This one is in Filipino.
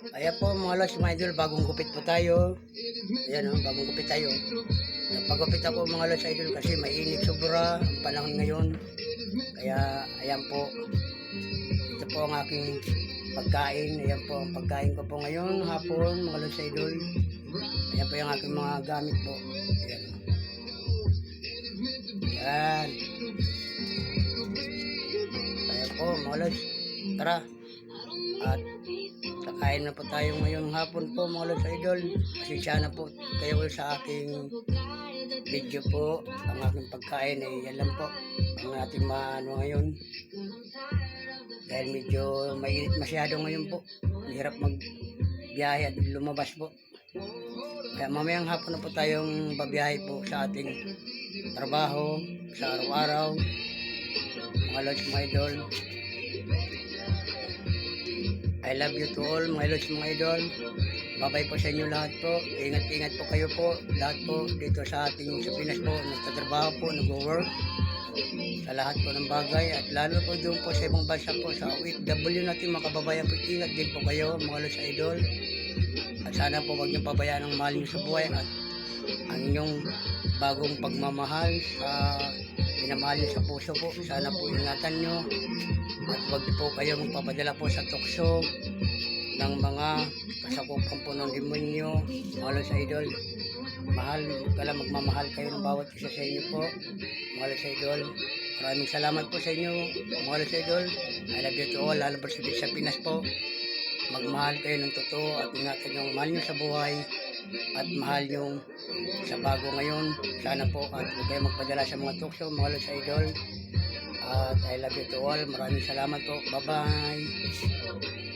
Ayan po mga lods, mga idol, bagong gupit po tayo. Ayan o, bagong gupit tayo. Nagpagupit ako mga lods idol kasi mainit sobra ang panahon ngayon. Kaya ayan po, ito po ang aking pagkain. Ayan po ang pagkain ko po ngayon hapon mga lods idol. Ayan po yung aking mga gamit po. Ayan. Ayan. Ayan po mga lods. Tara. At kakain na po tayo ngayong hapon po mga lods idol. Pasensya na po kayo sa aking video po. Ang aking pagkain ay yan po. Ang ating maano ngayon. Dahil medyo mainit masyado ngayon po. Mahirap magbiyahe at lumabas po. Kaya mamayang hapon na po tayong babiyahe po sa ating trabaho, sa araw-araw. Mga lods, mga idol. I love you to all, mga lods, mga idol. Babay po sa inyo lahat po. Ingat-ingat po kayo po. Lahat po dito sa ating sa Pinas po. Nagtatrabaho po, nag-work. Sa lahat po ng bagay. At lalo po doon po sa ibang bansa po. Sa OFW natin mga kababayan po. Ingat din po kayo, mga lods, idol. At sana po wag niyo pabayaan ang mahal niyo sa buhay. At ang inyong bagong pagmamahal sa minamahal sa puso po. Sana po ingatan niyo. At wag po kayo magpapadala po sa tukso ng mga kasakupan po ng demonyo. Mahal sa idol. Mahal, kala magmamahal kayo ng bawat isa sa inyo po. Mahal sa idol. Maraming salamat po sa inyo. Mahal sa idol. I love you to all. Lalo sa Pinas po. Magmahal kayo ng totoo at ingatan yung mahal nyo sa buhay at mahal nyo sa bago ngayon. Sana po at huwag kayo magpadala sa mga tukso. Mahal sa idol. At I love you to all. Maraming salamat po. Bye-bye.